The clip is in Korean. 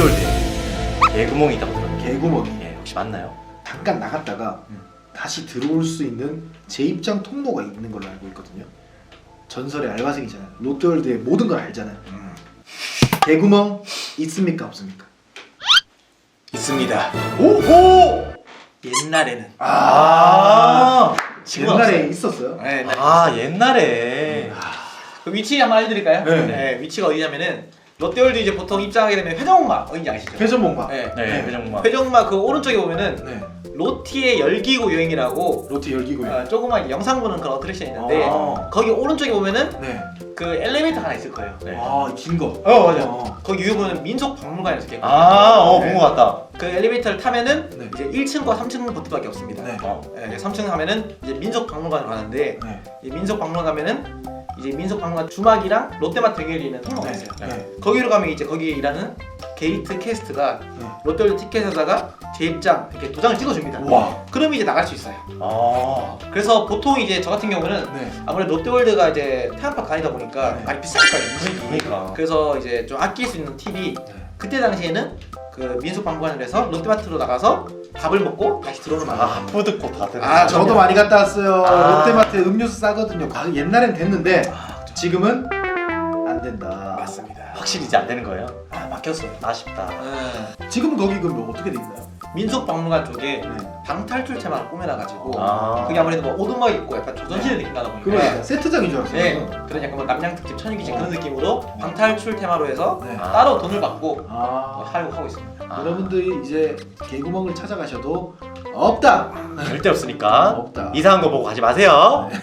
롯데월드에 개구멍이 있다고 들었는데 개구멍이 예, 혹시 맞나요? 잠깐 나갔다가 음. 다시 들어올 수 있는 재입장 통로가 있는 걸로 알고 있거든요. 전설의 알바생이잖아요. 롯데월드의 모든 걸 알잖아요. 음. 개구멍 있습니까 없습니까? 있습니다. 오호! 옛날에는 아, 지금은 옛날에 없어요. 있었어요. 네, 네. 아 옛날에 그 위치 한번 알려드릴까요? 네. 위치가 어디냐면은 롯데월드 이제 보통 입장하게 되면 회전목마 어딘지 아시죠? 회전목마. 네. 네, 회전목마. 회전목마 그 오른쪽에 보면은 네. 로티의 열기구 여행이라고 로티 열기구요. 어, 조그만 영상 보는 그런 어트랙션이 있는데 아. 거기 오른쪽에 보면은 네. 그 엘리베이터 하나 있을 거예요. 네. 아, 긴 거. 어 맞아. 어. 거기 위에 보면 민속 박물관이 있어요. 아, 어, 네. 본것 같다. 그 엘리베이터를 타면은 네. 이제 1층과 3층 버튼밖에 없습니다. 네. 어. 네, 3층 하면은 이제 민속 박물관을 가는데 네. 이 민속 박물관 가면은 이제 민속 박물관 주막이랑 롯데마트 연결이 있는 통로가 네. 있어요. 네. 거기로 가면 이제 거기에 일하는 게이트 캐스트가 네. 롯데월드 티켓에다가 재입장 이렇게 도장을 찍어줍니다. 와. 그럼 이제 나갈 수 있어요. 아, 그래서 보통 이제 저 같은 경우는 네. 아무래도 롯데월드가 이제 태안파크 다니다 보니까 네. 많이 비쌀 거예요. 그러니까. 그래서 이제 좀 아낄 수 있는 팁이 네. 그때 당시에는 그 민속 박물관을 해서 롯데마트로 나가서 밥을 먹고 다시 들어오는 아. 푸드코 다들. 아, 저도. 많이 갔다 왔어요. 아. 롯데마트 음료수 싸거든요. 가- 옛날엔 됐는데 아, 그렇죠. 지금은 안 된다. 맞습니다. 확실히 이제 안 되는 거예요. 아 바뀌었어요. 아쉽다. 네. 지금 거기 그럼 뭐 어떻게 돼 있나요? 민속 박물관 쪽에 네. 방탈출 테마를 꾸며놔가지고 아. 그게 아무래도 뭐 오두막 있고 약간 조선시대 느낌 나다 보니까 그러니까 세트장인 줄 알았어요. 네, 그런 약간 뭐 남양 특집 천일기진 그런 느낌으로 방탈출 테마로 해서 네. 아. 따로 돈을 받고 뭐 아. 하려고 하고 있습니다. 아, 여러분들이 이제 개구멍을 찾아가셔도 없다. 절대 없으니까 없다. 이상한 거 보고 가지 마세요. 네.